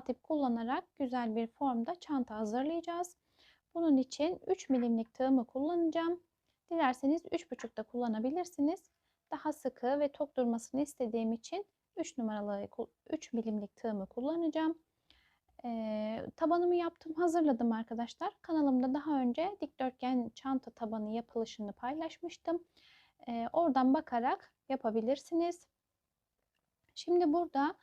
kağıt kullanarak güzel bir formda çanta hazırlayacağız. Bunun için 3 milimlik tığımı kullanacağım. Dilerseniz 3,5 da kullanabilirsiniz. Daha sıkı ve tok durmasını istediğim için 3 numaralı 3 milimlik tığımı kullanacağım. Ee, tabanımı yaptım hazırladım arkadaşlar. Kanalımda daha önce dikdörtgen çanta tabanı yapılışını paylaşmıştım. Ee, oradan bakarak yapabilirsiniz. Şimdi burada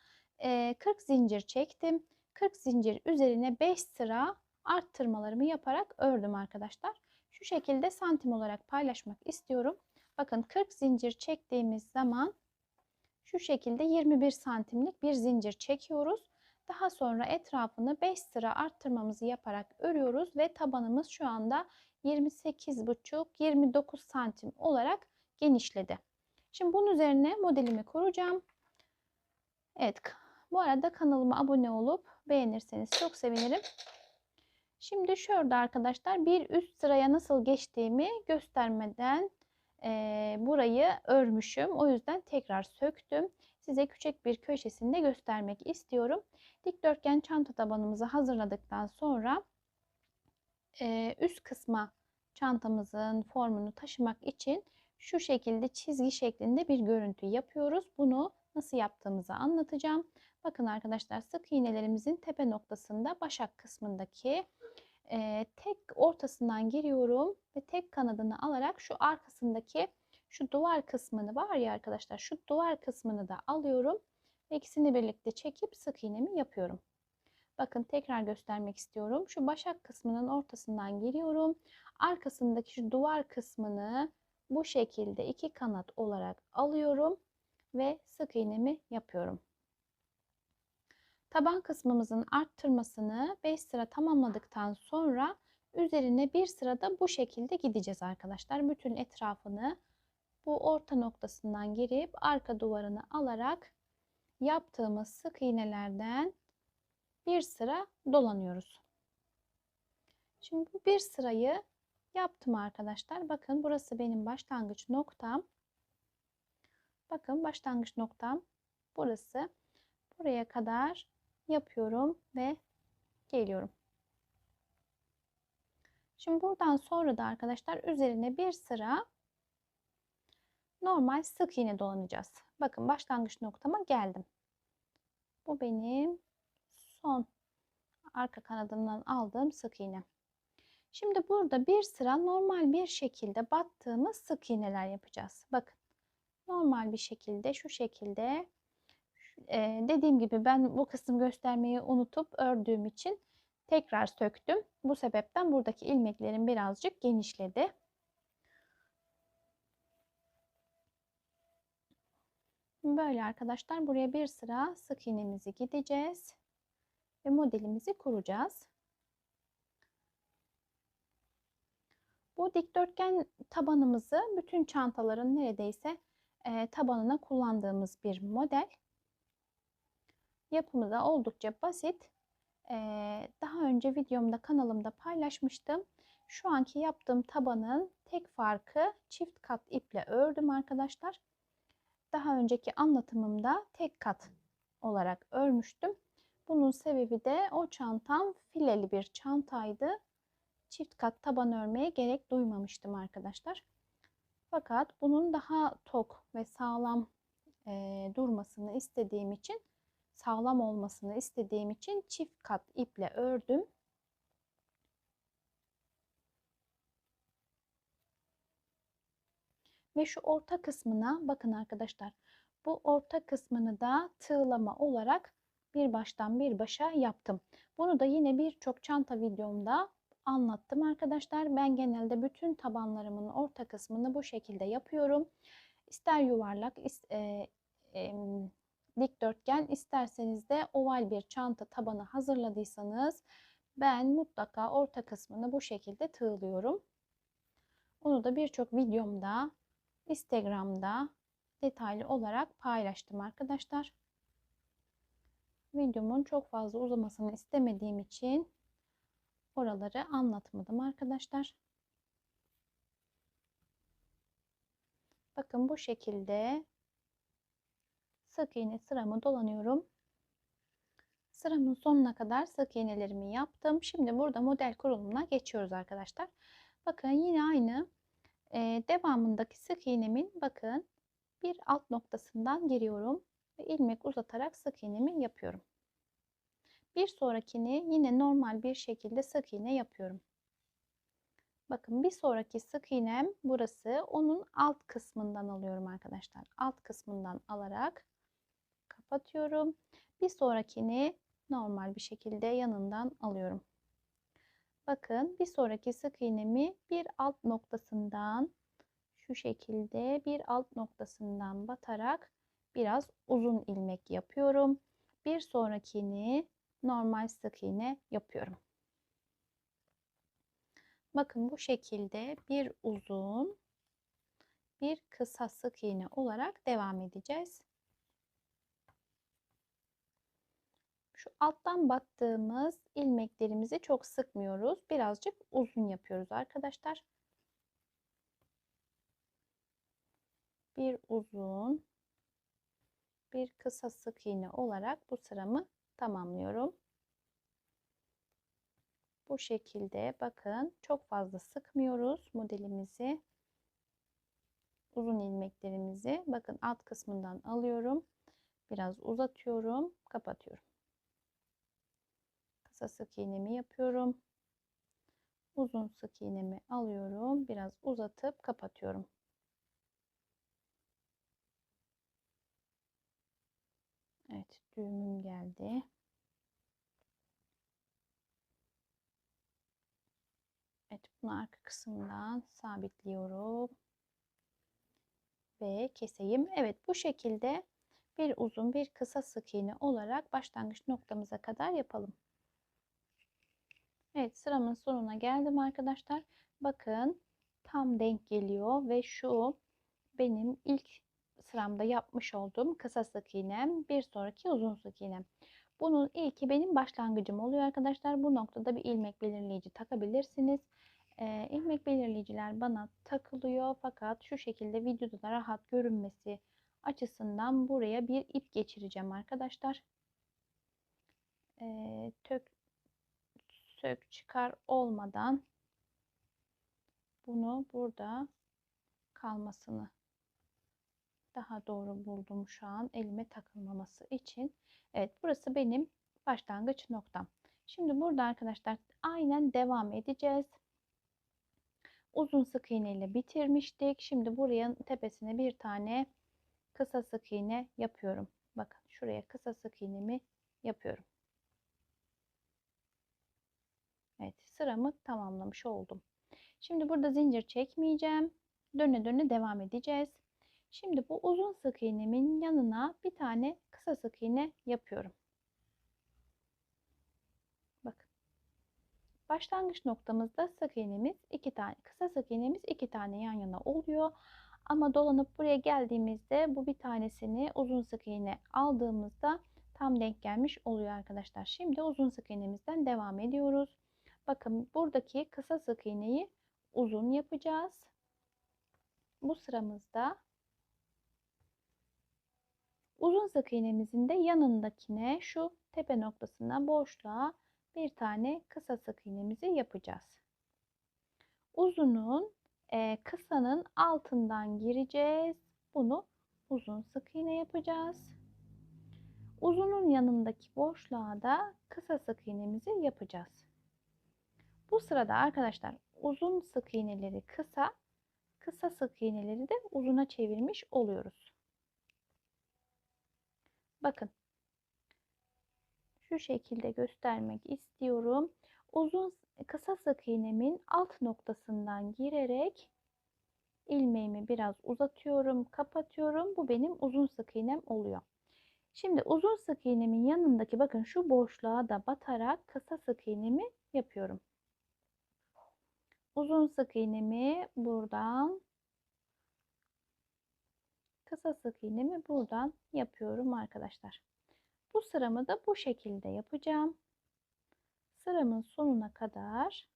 40 zincir çektim. 40 zincir üzerine 5 sıra arttırmalarımı yaparak ördüm arkadaşlar. Şu şekilde santim olarak paylaşmak istiyorum. Bakın 40 zincir çektiğimiz zaman şu şekilde 21 santimlik bir zincir çekiyoruz. Daha sonra etrafını 5 sıra arttırmamızı yaparak örüyoruz ve tabanımız şu anda 28,5-29 santim olarak genişledi. Şimdi bunun üzerine modelimi kuracağım. Evet bu arada kanalıma abone olup beğenirseniz çok sevinirim. Şimdi şurada arkadaşlar bir üst sıraya nasıl geçtiğimi göstermeden e, burayı örmüşüm. O yüzden tekrar söktüm. Size küçük bir köşesinde göstermek istiyorum. Dikdörtgen çanta tabanımızı hazırladıktan sonra e, üst kısma çantamızın formunu taşımak için şu şekilde çizgi şeklinde bir görüntü yapıyoruz. Bunu nasıl yaptığımızı anlatacağım. Bakın arkadaşlar sık iğnelerimizin tepe noktasında başak kısmındaki e, tek ortasından giriyorum ve tek kanadını alarak şu arkasındaki şu duvar kısmını var ya arkadaşlar şu duvar kısmını da alıyorum ve ikisini birlikte çekip sık iğnemi yapıyorum. Bakın tekrar göstermek istiyorum. Şu başak kısmının ortasından giriyorum. Arkasındaki şu duvar kısmını bu şekilde iki kanat olarak alıyorum ve sık iğnemi yapıyorum. Taban kısmımızın arttırmasını 5 sıra tamamladıktan sonra üzerine bir sırada bu şekilde gideceğiz arkadaşlar. Bütün etrafını bu orta noktasından girip arka duvarını alarak yaptığımız sık iğnelerden bir sıra dolanıyoruz. Şimdi bu bir sırayı yaptım arkadaşlar. Bakın burası benim başlangıç noktam. Bakın başlangıç noktam burası. Buraya kadar yapıyorum ve geliyorum. Şimdi buradan sonra da arkadaşlar üzerine bir sıra normal sık iğne dolanacağız. Bakın başlangıç noktama geldim. Bu benim son arka kanadından aldığım sık iğne. Şimdi burada bir sıra normal bir şekilde battığımız sık iğneler yapacağız. Bakın normal bir şekilde şu şekilde e, dediğim gibi ben bu kısım göstermeyi unutup ördüğüm için tekrar söktüm. Bu sebepten buradaki ilmeklerim birazcık genişledi. Böyle arkadaşlar buraya bir sıra sık iğnemizi gideceğiz ve modelimizi kuracağız. Bu dikdörtgen tabanımızı bütün çantaların neredeyse e, tabanına kullandığımız bir model. Yapımı da oldukça basit. E, daha önce videomda kanalımda paylaşmıştım. Şu anki yaptığım tabanın tek farkı çift kat iple ördüm arkadaşlar. Daha önceki anlatımımda tek kat olarak örmüştüm. Bunun sebebi de o çantam fileli bir çantaydı. Çift kat taban örmeye gerek duymamıştım arkadaşlar. Fakat bunun daha tok ve sağlam e, durmasını istediğim için sağlam olmasını istediğim için çift kat iple ördüm. Ve şu orta kısmına bakın arkadaşlar. Bu orta kısmını da tığlama olarak bir baştan bir başa yaptım. Bunu da yine birçok çanta videomda anlattım arkadaşlar. Ben genelde bütün tabanlarımın orta kısmını bu şekilde yapıyorum. İster yuvarlak, e, e, dikdörtgen isterseniz de oval bir çanta tabanı hazırladıysanız ben mutlaka orta kısmını bu şekilde tığlıyorum. Onu da birçok videomda Instagram'da detaylı olarak paylaştım arkadaşlar. Videomun çok fazla uzamasını istemediğim için oraları anlatmadım arkadaşlar. Bakın bu şekilde sık iğne sıramı dolanıyorum. Sıramın sonuna kadar sık iğnelerimi yaptım. Şimdi burada model kurulumuna geçiyoruz arkadaşlar. Bakın yine aynı e, devamındaki sık iğnemin bakın bir alt noktasından giriyorum ve ilmek uzatarak sık iğnemi yapıyorum. Bir sonrakini yine normal bir şekilde sık iğne yapıyorum. Bakın bir sonraki sık iğnem burası. Onun alt kısmından alıyorum arkadaşlar. Alt kısmından alarak kapatıyorum. Bir sonrakini normal bir şekilde yanından alıyorum. Bakın bir sonraki sık iğnemi bir alt noktasından şu şekilde bir alt noktasından batarak biraz uzun ilmek yapıyorum. Bir sonrakini normal sık iğne yapıyorum. Bakın bu şekilde bir uzun bir kısa sık iğne olarak devam edeceğiz. Şu alttan battığımız ilmeklerimizi çok sıkmıyoruz. Birazcık uzun yapıyoruz arkadaşlar. Bir uzun, bir kısa sık iğne olarak bu sıramı tamamlıyorum. Bu şekilde bakın çok fazla sıkmıyoruz modelimizi. Uzun ilmeklerimizi bakın alt kısmından alıyorum. Biraz uzatıyorum, kapatıyorum. Kısa sık iğnemi yapıyorum. Uzun sık iğnemi alıyorum. Biraz uzatıp kapatıyorum. Evet, düğümüm geldi. Evet, bunu arka kısımdan sabitliyorum. Ve keseyim. Evet, bu şekilde bir uzun bir kısa sık iğne olarak başlangıç noktamıza kadar yapalım. Evet, sıramın sonuna geldim arkadaşlar. Bakın tam denk geliyor ve şu benim ilk sıramda yapmış olduğum kısa sık iğnem, bir sonraki uzun sık iğnem. Bunun ilki benim başlangıcım oluyor arkadaşlar. Bu noktada bir ilmek belirleyici takabilirsiniz. Ee, ilmek belirleyiciler bana takılıyor fakat şu şekilde videoda da rahat görünmesi açısından buraya bir ip geçireceğim arkadaşlar. Ee, tök sök çıkar olmadan bunu burada kalmasını daha doğru buldum şu an elime takılmaması için. Evet burası benim başlangıç noktam. Şimdi burada arkadaşlar aynen devam edeceğiz. Uzun sık iğne ile bitirmiştik. Şimdi buraya tepesine bir tane kısa sık iğne yapıyorum. Bakın şuraya kısa sık iğnemi yapıyorum. Evet sıramı tamamlamış oldum. Şimdi burada zincir çekmeyeceğim. Döne döne devam edeceğiz. Şimdi bu uzun sık iğnemin yanına bir tane kısa sık iğne yapıyorum. Bakın. Başlangıç noktamızda sık iğnemiz iki tane, kısa sık iğnemiz iki tane yan yana oluyor. Ama dolanıp buraya geldiğimizde bu bir tanesini uzun sık iğne aldığımızda tam denk gelmiş oluyor arkadaşlar. Şimdi uzun sık iğnemizden devam ediyoruz. Bakın buradaki kısa sık iğneyi uzun yapacağız. Bu sıramızda uzun sık iğnemizin de yanındakine şu tepe noktasına boşluğa bir tane kısa sık iğnemizi yapacağız. Uzunun e, kısanın altından gireceğiz. Bunu uzun sık iğne yapacağız. Uzunun yanındaki boşluğa da kısa sık iğnemizi yapacağız. Bu sırada arkadaşlar uzun sık iğneleri kısa, kısa sık iğneleri de uzuna çevirmiş oluyoruz. Bakın. Şu şekilde göstermek istiyorum. Uzun kısa sık iğnemin alt noktasından girerek ilmeğimi biraz uzatıyorum, kapatıyorum. Bu benim uzun sık iğnem oluyor. Şimdi uzun sık iğnemin yanındaki bakın şu boşluğa da batarak kısa sık iğnemi yapıyorum. Uzun sık iğnemi buradan kısa sık iğnemi buradan yapıyorum arkadaşlar. Bu sıramı da bu şekilde yapacağım. Sıramın sonuna kadar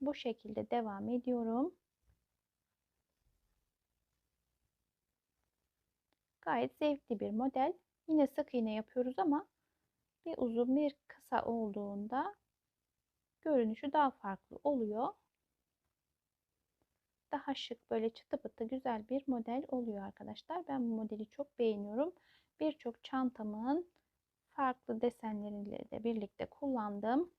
bu şekilde devam ediyorum. Gayet zevkli bir model. Yine sık iğne yapıyoruz ama bir uzun bir kısa olduğunda görünüşü daha farklı oluyor. Daha şık böyle çıtı pıtı güzel bir model oluyor arkadaşlar. Ben bu modeli çok beğeniyorum. Birçok çantamın farklı desenleriyle de birlikte kullandım.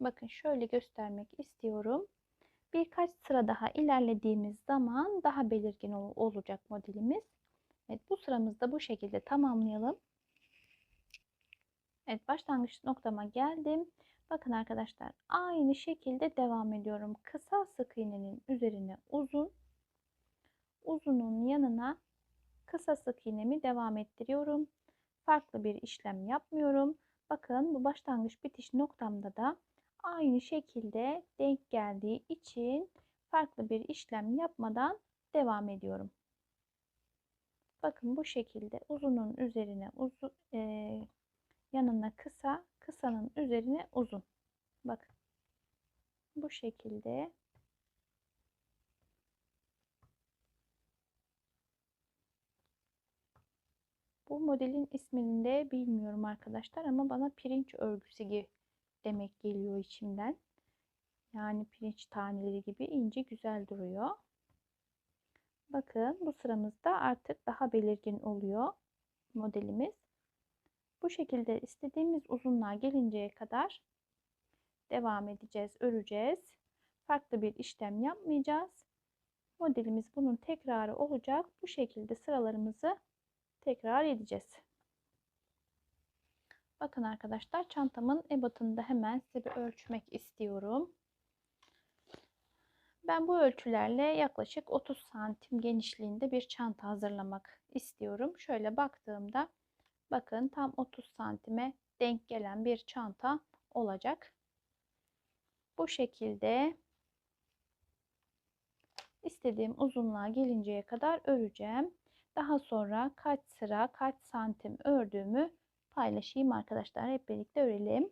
Bakın şöyle göstermek istiyorum. Birkaç sıra daha ilerlediğimiz zaman daha belirgin olacak modelimiz. Evet bu sıramızda bu şekilde tamamlayalım. Evet başlangıç noktama geldim. Bakın arkadaşlar aynı şekilde devam ediyorum. Kısa sık iğnenin üzerine uzun, uzunun yanına kısa sık iğnemi devam ettiriyorum. Farklı bir işlem yapmıyorum. Bakın bu başlangıç bitiş noktamda da aynı şekilde denk geldiği için farklı bir işlem yapmadan devam ediyorum. Bakın bu şekilde uzunun üzerine uzun e, yanına kısa, kısanın üzerine uzun. Bakın bu şekilde Bu modelin ismini de bilmiyorum arkadaşlar ama bana pirinç örgüsü gibi demek geliyor içimden. Yani pirinç taneleri gibi ince güzel duruyor. Bakın bu sıramızda artık daha belirgin oluyor modelimiz. Bu şekilde istediğimiz uzunluğa gelinceye kadar devam edeceğiz, öreceğiz. Farklı bir işlem yapmayacağız. Modelimiz bunun tekrarı olacak. Bu şekilde sıralarımızı tekrar edeceğiz. Bakın arkadaşlar çantamın ebatını da hemen size bir ölçmek istiyorum. Ben bu ölçülerle yaklaşık 30 santim genişliğinde bir çanta hazırlamak istiyorum. Şöyle baktığımda bakın tam 30 santime denk gelen bir çanta olacak. Bu şekilde istediğim uzunluğa gelinceye kadar öreceğim. Daha sonra kaç sıra kaç santim ördüğümü paylaşayım arkadaşlar. Hep birlikte örelim.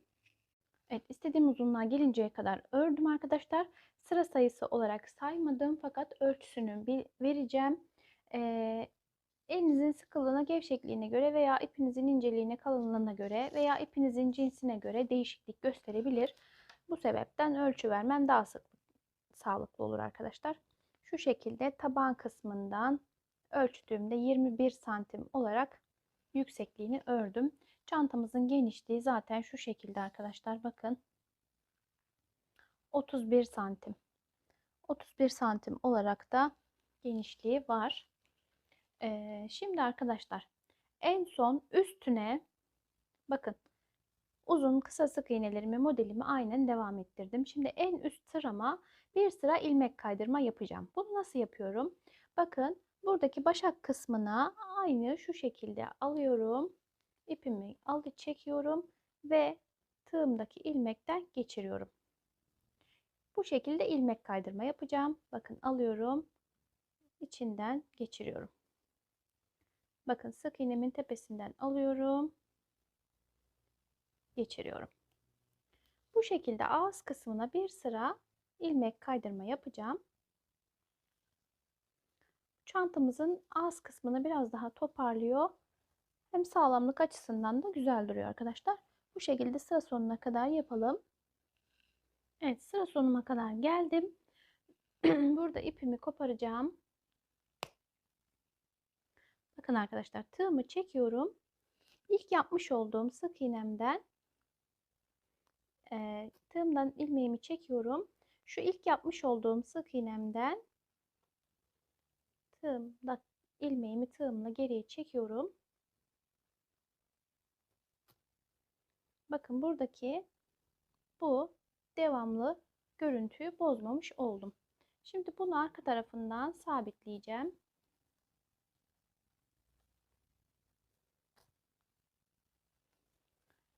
Evet istediğim uzunluğa gelinceye kadar ördüm arkadaşlar. Sıra sayısı olarak saymadım fakat ölçüsünü vereceğim. Ee, elinizin sıkılığına, gevşekliğine göre veya ipinizin inceliğine, kalınlığına göre veya ipinizin cinsine göre değişiklik gösterebilir. Bu sebepten ölçü vermem daha sık sağlıklı olur arkadaşlar. Şu şekilde taban kısmından ölçtüğümde 21 santim olarak yüksekliğini ördüm. Çantamızın genişliği zaten şu şekilde arkadaşlar bakın. 31 santim. 31 santim olarak da genişliği var. Ee, şimdi arkadaşlar en son üstüne bakın uzun kısa sık iğnelerimi modelimi aynen devam ettirdim. Şimdi en üst sırama bir sıra ilmek kaydırma yapacağım. Bunu nasıl yapıyorum? Bakın buradaki başak kısmına aynı şu şekilde alıyorum. İpimi alı çekiyorum ve tığımdaki ilmekten geçiriyorum. Bu şekilde ilmek kaydırma yapacağım. Bakın alıyorum. içinden geçiriyorum. Bakın sık iğnemin tepesinden alıyorum. Geçiriyorum. Bu şekilde ağız kısmına bir sıra ilmek kaydırma yapacağım. Çantamızın ağız kısmını biraz daha toparlıyor. Hem sağlamlık açısından da güzel duruyor arkadaşlar. Bu şekilde sıra sonuna kadar yapalım. Evet sıra sonuma kadar geldim. Burada ipimi koparacağım. Bakın arkadaşlar tığımı çekiyorum. İlk yapmış olduğum sık iğnemden e, tığımdan ilmeğimi çekiyorum. Şu ilk yapmış olduğum sık iğnemden tığımda ilmeğimi tığımla geriye çekiyorum. Bakın buradaki bu devamlı görüntüyü bozmamış oldum. Şimdi bunu arka tarafından sabitleyeceğim.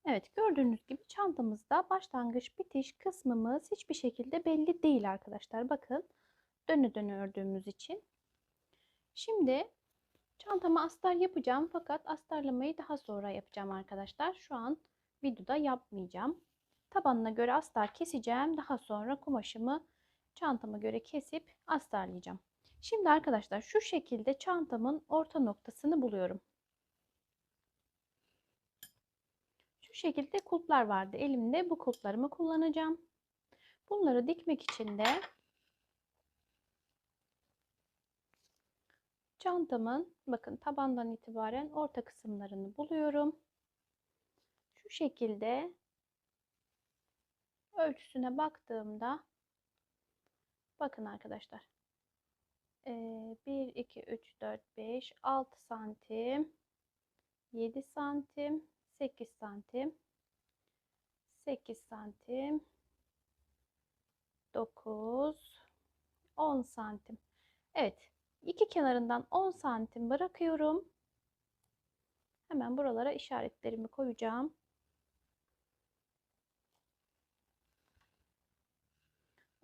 Evet gördüğünüz gibi çantamızda başlangıç bitiş kısmımız hiçbir şekilde belli değil arkadaşlar. Bakın dönü dönü ördüğümüz için. Şimdi çantama astar yapacağım fakat astarlamayı daha sonra yapacağım arkadaşlar. Şu an videoda yapmayacağım. Tabanına göre astar keseceğim. Daha sonra kumaşımı çantama göre kesip astarlayacağım. Şimdi arkadaşlar şu şekilde çantamın orta noktasını buluyorum. Şu şekilde kulplar vardı elimde. Bu kulplarımı kullanacağım. Bunları dikmek için de çantamın bakın tabandan itibaren orta kısımlarını buluyorum. Şu şekilde ölçüsüne baktığımda bakın arkadaşlar 1 2 3 4 5 6 santim 7 santim 8 santim. 8 santim. 9 10 santim. Evet iki kenarından 10 santim bırakıyorum. Hemen buralara işaretlerimi koyacağım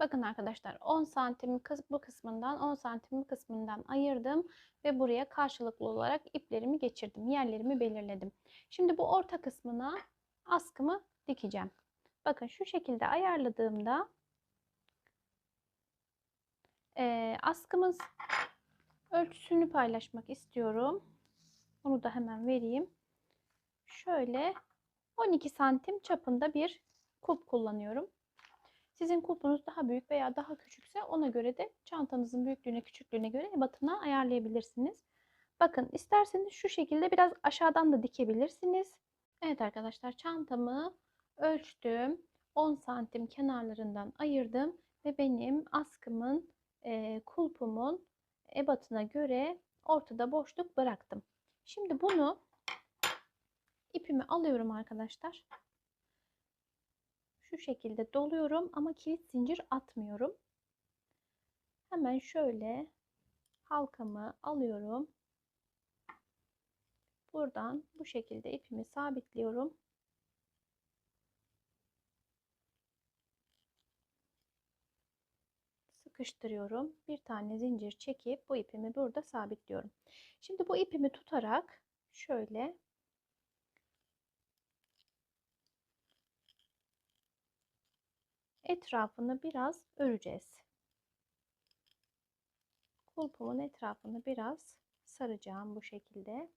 Bakın arkadaşlar 10 santim bu kısmından 10 santim kısmından ayırdım ve buraya karşılıklı olarak iplerimi geçirdim. Yerlerimi belirledim. Şimdi bu orta kısmına askımı dikeceğim. Bakın şu şekilde ayarladığımda e, askımız ölçüsünü paylaşmak istiyorum. Onu da hemen vereyim. Şöyle 12 santim çapında bir kulp kullanıyorum. Sizin kulpunuz daha büyük veya daha küçükse ona göre de çantanızın büyüklüğüne küçüklüğüne göre ebatına ayarlayabilirsiniz. Bakın isterseniz şu şekilde biraz aşağıdan da dikebilirsiniz. Evet arkadaşlar çantamı ölçtüm. 10 santim kenarlarından ayırdım ve benim askımın e, kulpumun ebatına göre ortada boşluk bıraktım. Şimdi bunu ipimi alıyorum arkadaşlar şu şekilde doluyorum ama kilit zincir atmıyorum. Hemen şöyle halkamı alıyorum. Buradan bu şekilde ipimi sabitliyorum. Sıkıştırıyorum. Bir tane zincir çekip bu ipimi burada sabitliyorum. Şimdi bu ipimi tutarak şöyle etrafını biraz öreceğiz. Kulpumun etrafını biraz saracağım bu şekilde.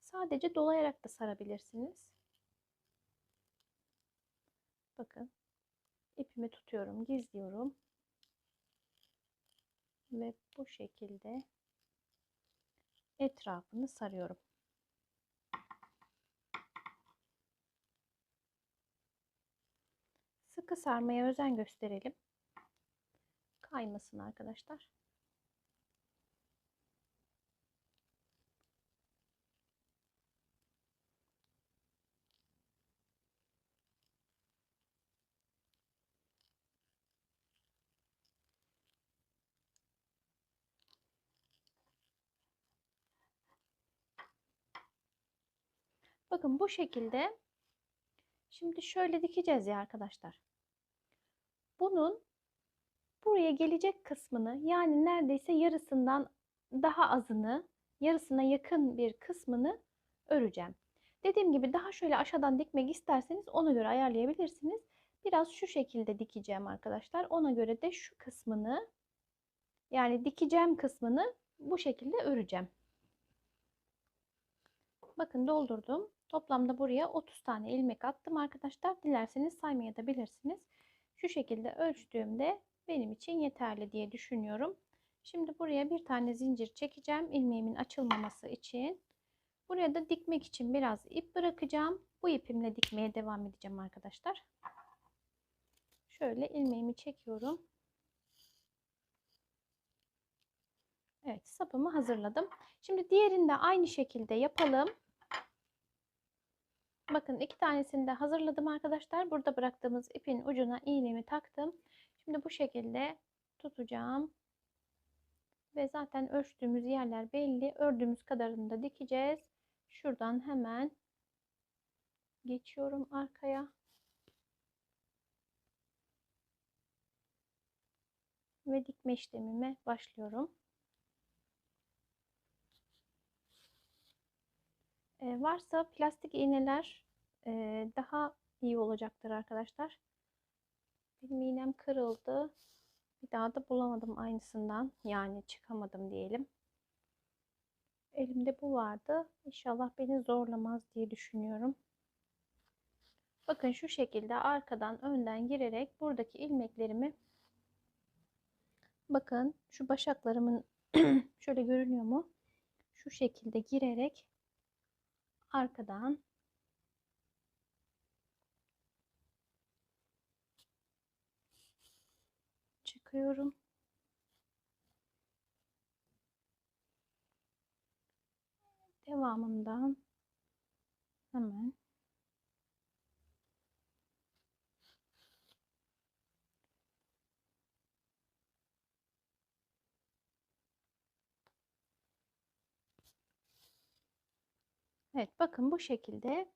Sadece dolayarak da sarabilirsiniz. Bakın ipimi tutuyorum, gizliyorum. Ve bu şekilde etrafını sarıyorum. Sıkı sarmaya özen gösterelim. Kaymasın arkadaşlar. Bakın bu şekilde Şimdi şöyle dikeceğiz ya arkadaşlar. Bunun buraya gelecek kısmını yani neredeyse yarısından daha azını, yarısına yakın bir kısmını öreceğim. Dediğim gibi daha şöyle aşağıdan dikmek isterseniz ona göre ayarlayabilirsiniz. Biraz şu şekilde dikeceğim arkadaşlar. Ona göre de şu kısmını yani dikeceğim kısmını bu şekilde öreceğim. Bakın doldurdum. Toplamda buraya 30 tane ilmek attım arkadaşlar. Dilerseniz saymaya da bilirsiniz. Şu şekilde ölçtüğümde benim için yeterli diye düşünüyorum. Şimdi buraya bir tane zincir çekeceğim ilmeğimin açılmaması için. Buraya da dikmek için biraz ip bırakacağım. Bu ipimle dikmeye devam edeceğim arkadaşlar. Şöyle ilmeğimi çekiyorum. Evet sapımı hazırladım. Şimdi diğerini de aynı şekilde yapalım. Bakın iki tanesini de hazırladım arkadaşlar. Burada bıraktığımız ipin ucuna iğnemi taktım. Şimdi bu şekilde tutacağım. Ve zaten ölçtüğümüz yerler belli. Ördüğümüz kadarını da dikeceğiz. Şuradan hemen geçiyorum arkaya. Ve dikme işlemime başlıyorum. E, varsa plastik iğneler e, daha iyi olacaktır arkadaşlar. Benim iğnem kırıldı. Bir daha da bulamadım aynısından. Yani çıkamadım diyelim. Elimde bu vardı. İnşallah beni zorlamaz diye düşünüyorum. Bakın şu şekilde arkadan önden girerek buradaki ilmeklerimi bakın şu başaklarımın şöyle görünüyor mu? Şu şekilde girerek arkadan çıkıyorum. Devamından hemen Evet bakın bu şekilde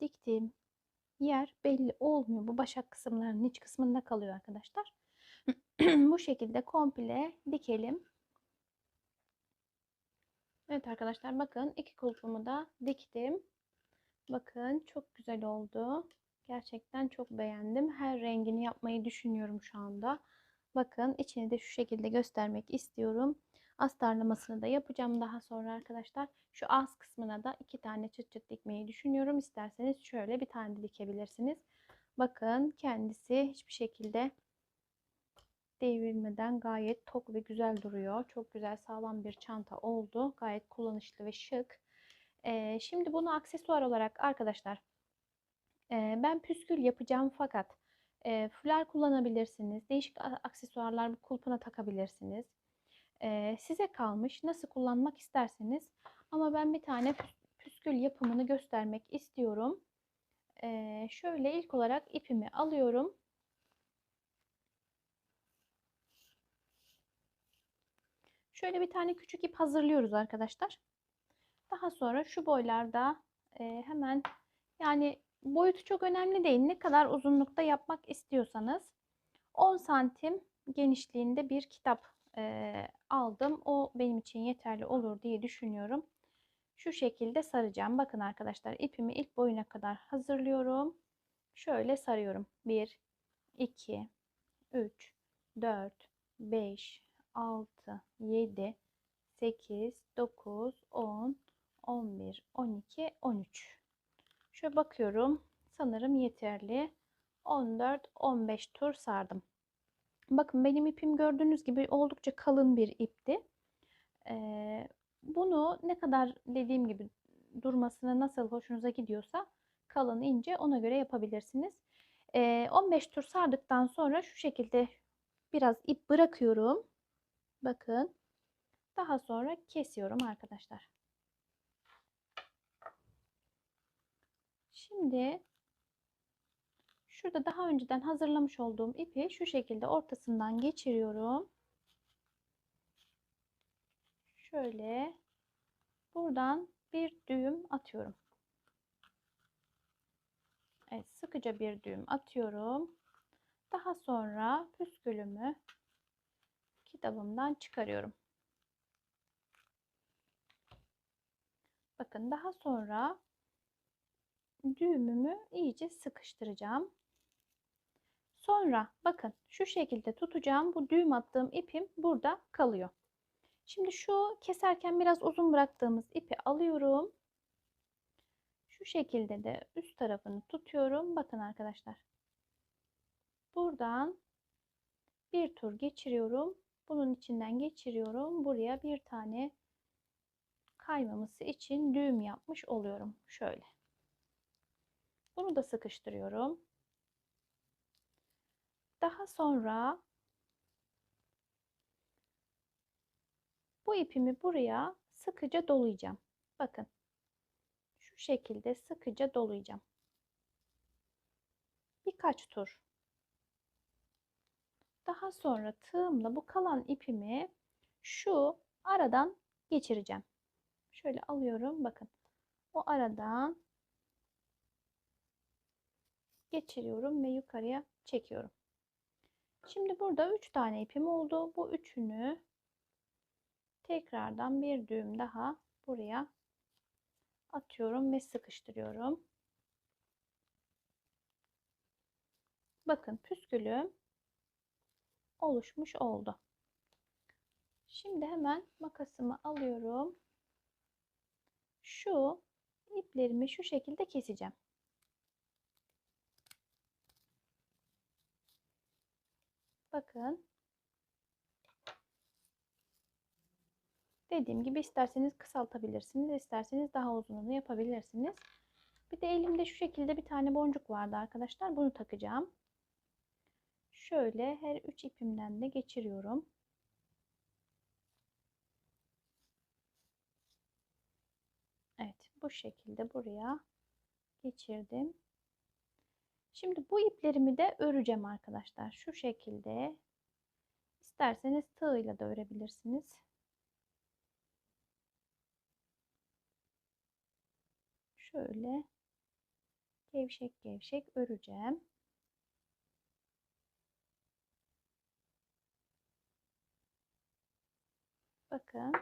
diktiğim yer belli olmuyor. Bu başak kısımlarının iç kısmında kalıyor arkadaşlar. bu şekilde komple dikelim. Evet arkadaşlar bakın iki kulpumu da diktim. Bakın çok güzel oldu. Gerçekten çok beğendim. Her rengini yapmayı düşünüyorum şu anda. Bakın içini de şu şekilde göstermek istiyorum. Astarlamasını da yapacağım daha sonra arkadaşlar. Şu az kısmına da iki tane çıt çıt dikmeyi düşünüyorum. İsterseniz şöyle bir tane dikebilirsiniz. Bakın kendisi hiçbir şekilde devrilmeden gayet tok ve güzel duruyor. Çok güzel sağlam bir çanta oldu. Gayet kullanışlı ve şık. Ee, şimdi bunu aksesuar olarak arkadaşlar e, ben püskül yapacağım fakat e, fular kullanabilirsiniz. Değişik aksesuarlar kulpuna takabilirsiniz. Size kalmış nasıl kullanmak isterseniz. Ama ben bir tane püskül yapımını göstermek istiyorum. Şöyle ilk olarak ipimi alıyorum. Şöyle bir tane küçük ip hazırlıyoruz arkadaşlar. Daha sonra şu boylarda hemen yani boyutu çok önemli değil. Ne kadar uzunlukta yapmak istiyorsanız 10 santim genişliğinde bir kitap e, aldım. O benim için yeterli olur diye düşünüyorum. Şu şekilde saracağım. Bakın arkadaşlar ipimi ilk boyuna kadar hazırlıyorum. Şöyle sarıyorum. 1, 2, 3, 4, 5, 6, 7, 8, 9, 10, 11, 12, 13. Şöyle bakıyorum. Sanırım yeterli. 14, 15 tur sardım. Bakın benim ipim gördüğünüz gibi oldukça kalın bir ipti. Bunu ne kadar dediğim gibi durmasına nasıl hoşunuza gidiyorsa kalın ince ona göre yapabilirsiniz. Ee, 15 tur sardıktan sonra şu şekilde biraz ip bırakıyorum. Bakın. Daha sonra kesiyorum arkadaşlar. Şimdi şurada daha önceden hazırlamış olduğum ipi şu şekilde ortasından geçiriyorum. Şöyle buradan bir düğüm atıyorum. Evet, sıkıca bir düğüm atıyorum. Daha sonra püskülümü kitabımdan çıkarıyorum. Bakın daha sonra düğümümü iyice sıkıştıracağım. Sonra bakın şu şekilde tutacağım. Bu düğüm attığım ipim burada kalıyor. Şimdi şu keserken biraz uzun bıraktığımız ipi alıyorum. Şu şekilde de üst tarafını tutuyorum. Bakın arkadaşlar. Buradan bir tur geçiriyorum. Bunun içinden geçiriyorum. Buraya bir tane kaymaması için düğüm yapmış oluyorum. Şöyle. Bunu da sıkıştırıyorum. Daha sonra bu ipimi buraya sıkıca dolayacağım. Bakın. Şu şekilde sıkıca dolayacağım. Birkaç tur. Daha sonra tığımla bu kalan ipimi şu aradan geçireceğim. Şöyle alıyorum. Bakın. O aradan geçiriyorum ve yukarıya çekiyorum. Şimdi burada 3 tane ipim oldu. Bu üçünü tekrardan bir düğüm daha buraya atıyorum ve sıkıştırıyorum. bakın püskülüm oluşmuş oldu. Şimdi hemen makasımı alıyorum. Şu iplerimi şu şekilde keseceğim. Bakın. Dediğim gibi isterseniz kısaltabilirsiniz, isterseniz daha uzununu yapabilirsiniz. Bir de elimde şu şekilde bir tane boncuk vardı arkadaşlar. Bunu takacağım. Şöyle her üç ipimden de geçiriyorum. Evet, bu şekilde buraya geçirdim. Şimdi bu iplerimi de öreceğim arkadaşlar. Şu şekilde. İsterseniz tığ da örebilirsiniz. Şöyle gevşek gevşek öreceğim. Bakın.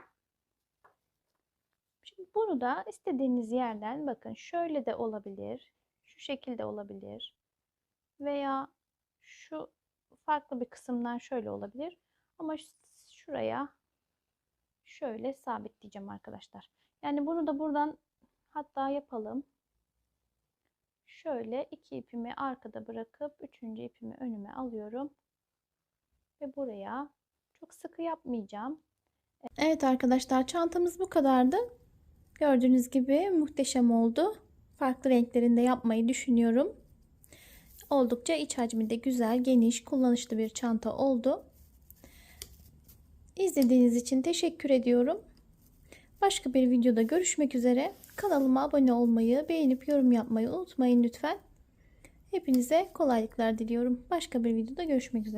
Şimdi bunu da istediğiniz yerden bakın şöyle de olabilir. Şu şekilde olabilir. Veya şu farklı bir kısımdan şöyle olabilir. Ama şuraya şöyle sabitleyeceğim arkadaşlar. Yani bunu da buradan hatta yapalım. Şöyle iki ipimi arkada bırakıp üçüncü ipimi önüme alıyorum. Ve buraya çok sıkı yapmayacağım. Evet arkadaşlar çantamız bu kadardı. Gördüğünüz gibi muhteşem oldu. Farklı renklerinde yapmayı düşünüyorum. Oldukça iç hacmi de güzel, geniş, kullanışlı bir çanta oldu. İzlediğiniz için teşekkür ediyorum. Başka bir videoda görüşmek üzere. Kanalıma abone olmayı, beğenip yorum yapmayı unutmayın lütfen. Hepinize kolaylıklar diliyorum. Başka bir videoda görüşmek üzere.